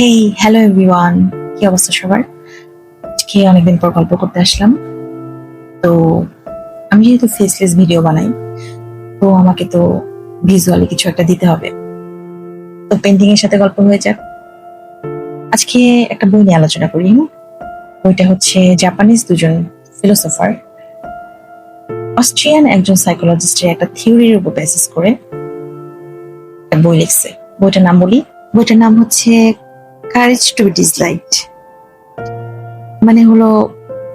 Hey hello everyone কি অবস্থা সবার? আজকে অনেকদিন পর গল্প করতে আসলাম। তো আমি যেহেতু ফেসলেস ভিডিও বানাই, তো আমাকে তো ভিজুয়ালি কিছু একটা দিতে হবে। তো পেন্টিং এর সাথে গল্প হয়ে যাক। আজকে একটা বই নিয়ে আলোচনা করি। বইটা হচ্ছে জাপানিজ দুজন ফিলোসফার অস্ট্রিয়ান একজন সাইকোলজিস্টের একটা থিওরির উপর বেসিস করে বই লিখছে। বইটার নাম বলি। বইটার নাম হচ্ছে কারেজ টু বি মানে হলো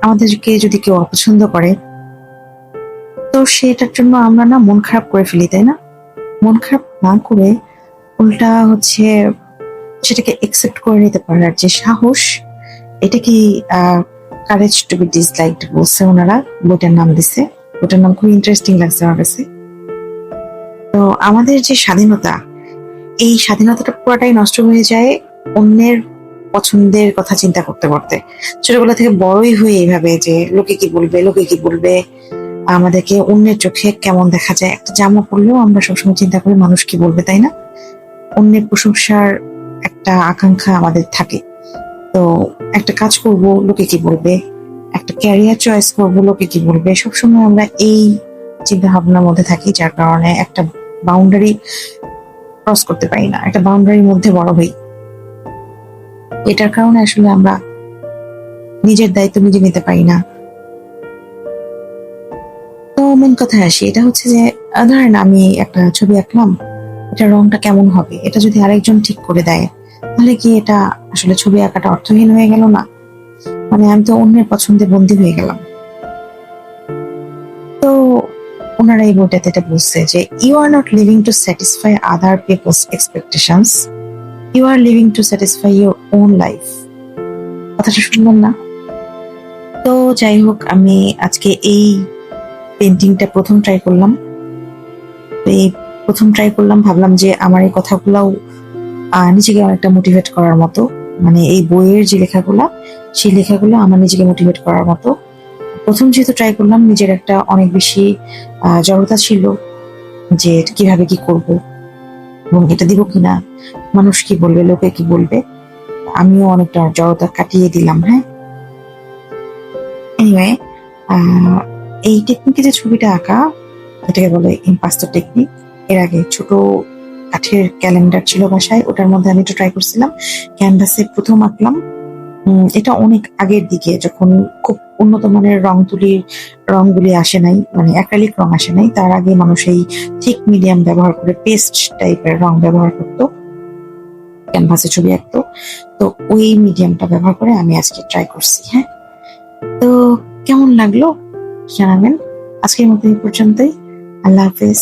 আমাদেরকে যদি কেউ অপছন্দ করে, তো সেটার জন্য আমরা না মন খারাপ করে ফেলি, তাই না? মন খারাপ না করে উল্টা হচ্ছে সেটাকে একসেপ্ট করে নিতে পারার যে সাহস, এটা কি কারেজ টু বি ডিসলাইকড বলছে ওনারা, বইটার নাম দিছে। বইটার নাম খুব ইন্টারেস্টিং লাগছে আমার কাছে। তো আমাদের যে স্বাধীনতা, এই স্বাধীনতাটা পুরোটাই নষ্ট হয়ে যায় অন্যের পছন্দের কথা চিন্তা করতে করতে। ছোটবেলা থেকে বড়ই হয়ে এইভাবে যে, লোকে কি বলবে? লোকে কি বলবে? আমাদেরকে অন্যের চোখে কেমন দেখা যায়? একটা জামা পরলেও আমরা সবসময় চিন্তা করি, মানুষ কি বলবে? তাই না? অন্যের প্রশংসার একটা আকাঙ্ক্ষা আমাদের থাকে। তো একটা কাজ করব, লোকে কি বলবে? একটা ক্যারিয়ার চয়েস করব, লোকে কি বলবে? সবসময় আমরা এই চিন্তা ভাবনার মধ্যে থাকি, যার কারণে একটা বাউন্ডারি ক্রস করতে পারি না। একটা বাউন্ডারির মধ্যে বড় হই। এটার কারণে আসলে আমরা নিজের দায়িত্ব নিজে নিতে পারি না। তো মেন কথায় আসি, এটা হচ্ছে যে ধরেন আমি একটা ছবি আঁকলাম এটা রংটা কেমন হবে? এটা যদি আরেকজন ঠিক করে দেয়, তাহলে কি এটা আসলে ছবি আঁকাটা অর্থহীন হয়ে গেল না? মানে আমি তো অন্যের পছন্দে বন্দী হয়ে গেলাম। তো ওনারা এই বইটাতে এটা বলছে যে you are not living to satisfy other peoples expectations you are living to satisfy your own life কথাটা শুনলাম না। তো যাই হোক, আমি আজকে এই পেন্টিংটা প্রথম ট্রাই করলাম। এই প্রথম ট্রাই করলাম, ভাবলাম যে আমার এই কথাগুলাও নিজেকে অনেকটা মোটিভেট করার মতো। মানে এই বইয়ের যে লেখাগুলা, সেই লেখাগুলো আমার নিজেকে মোটিভেট করার মতো। প্রথম যেহেতু ট্রাই করলাম, নিজের একটা অনেক বেশি জড়তা ছিল যে কীভাবে কি করব। এবং এটা দিব কিনা? মানুষ কি বলবে, লোকে কি বলবে? আমিও অনেকটা জড়তা কাটিয়ে দিলাম হ্যাঁ? এনিওয়ে এই টেকনিকে যে ছবিটা আঁকা, এটাকে বলে ইম্পাস্টার টেকনিক এর আগে ছোট কাঠের ক্যালেন্ডার ছিল বাসায়, ওটার মধ্যে আমি একটু ট্রাই করছিলাম। ক্যানভাসে প্রথম আঁকলাম। এটা অনেক আগের দিকে, যখন খুব উন্নত মানের রং তুলির রংগুলি আসে নাই মানে একালিক রং আসে নাই। তার আগে মানুষ এই থিক মিডিয়াম ব্যবহার করে পেস্ট টাইপের রং ব্যবহার করতো ক্যানভাসে ছবি আঁকতো। তো ওই মিডিয়ামটা ব্যবহার করে আমি আজকে ট্রাই করছি হ্যাঁ? তো কেমন লাগল জানাবেন? আজকের মতো এই পর্যন্তই। আল্লাহ হাফেজ।